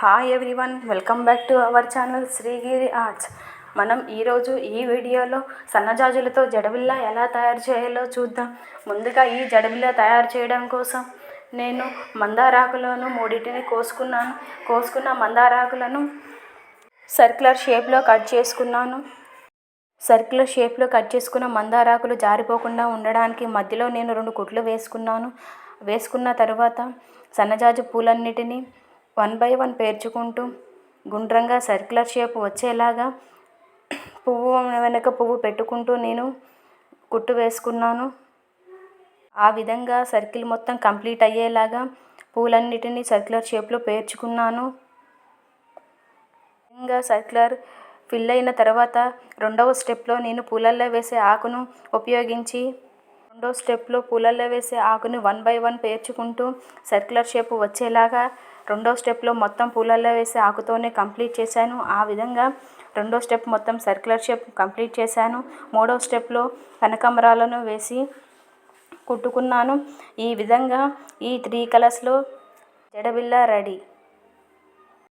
Hi everyone welcome back to our channel Srigiri arts మనం ఈరోజు ఈ వీడియోలో సన్నజాజులతో జడబిళ్ళ ఎలా తయారు చేయాలో చూద్దాం. ముందుగా ఈ జడబిళ్ళ తయారు చేయడం కోసం నేను మందారాకులను మూడింటిని కోసుకున్నాను. కోసుకున్న మందారాకులను సర్క్యులర్ షేప్లో కట్ చేసుకున్నాను. సర్కిల్ షేప్లో కట్ చేసుకున్న మందారాకులు జారిపోకుండా ఉండడానికి మధ్యలో నేను రెండు కుట్లు వేసుకున్నాను. వేసుకున్న తర్వాత సన్నజాజు పూలన్నిటినీ వన్ బై వన్ పేర్చుకుంటూ గుండ్రంగా సర్క్యులర్ షేప్ వచ్చేలాగా పువ్వు వెనక పువ్వు పెట్టుకుంటూ నేను కుట్టు వేసుకున్నాను. ఆ విధంగా సర్కిల్ మొత్తం కంప్లీట్ అయ్యేలాగా పూలన్నిటినీ సర్క్యులర్ షేప్లో పేర్చుకున్నాను. ఇంకా సర్క్యులర్ ఫిల్ అయిన తర్వాత రెండవ స్టెప్లో నేను పూలల్లో వేసే ఆకును ఉపయోగించి రెండో స్టెప్లో పూలల్లో వేసే ఆకుని వన్ బై వన్ పేర్చుకుంటూ సర్క్యులర్ షేప్ వచ్చేలాగా రెండో స్టెప్లో మొత్తం పూలల్లో వేసే ఆకుతోనే కంప్లీట్ చేశాను. ఆ విధంగా రెండో స్టెప్ మొత్తం సర్క్యులర్ షేప్ కంప్లీట్ చేశాను. మూడో స్టెప్లో కనకాంబరాలను వేసి కుట్టుకున్నాను. ఈ విధంగా ఈ త్రీ కలర్స్లో జడబిళ్ళ రెడీ.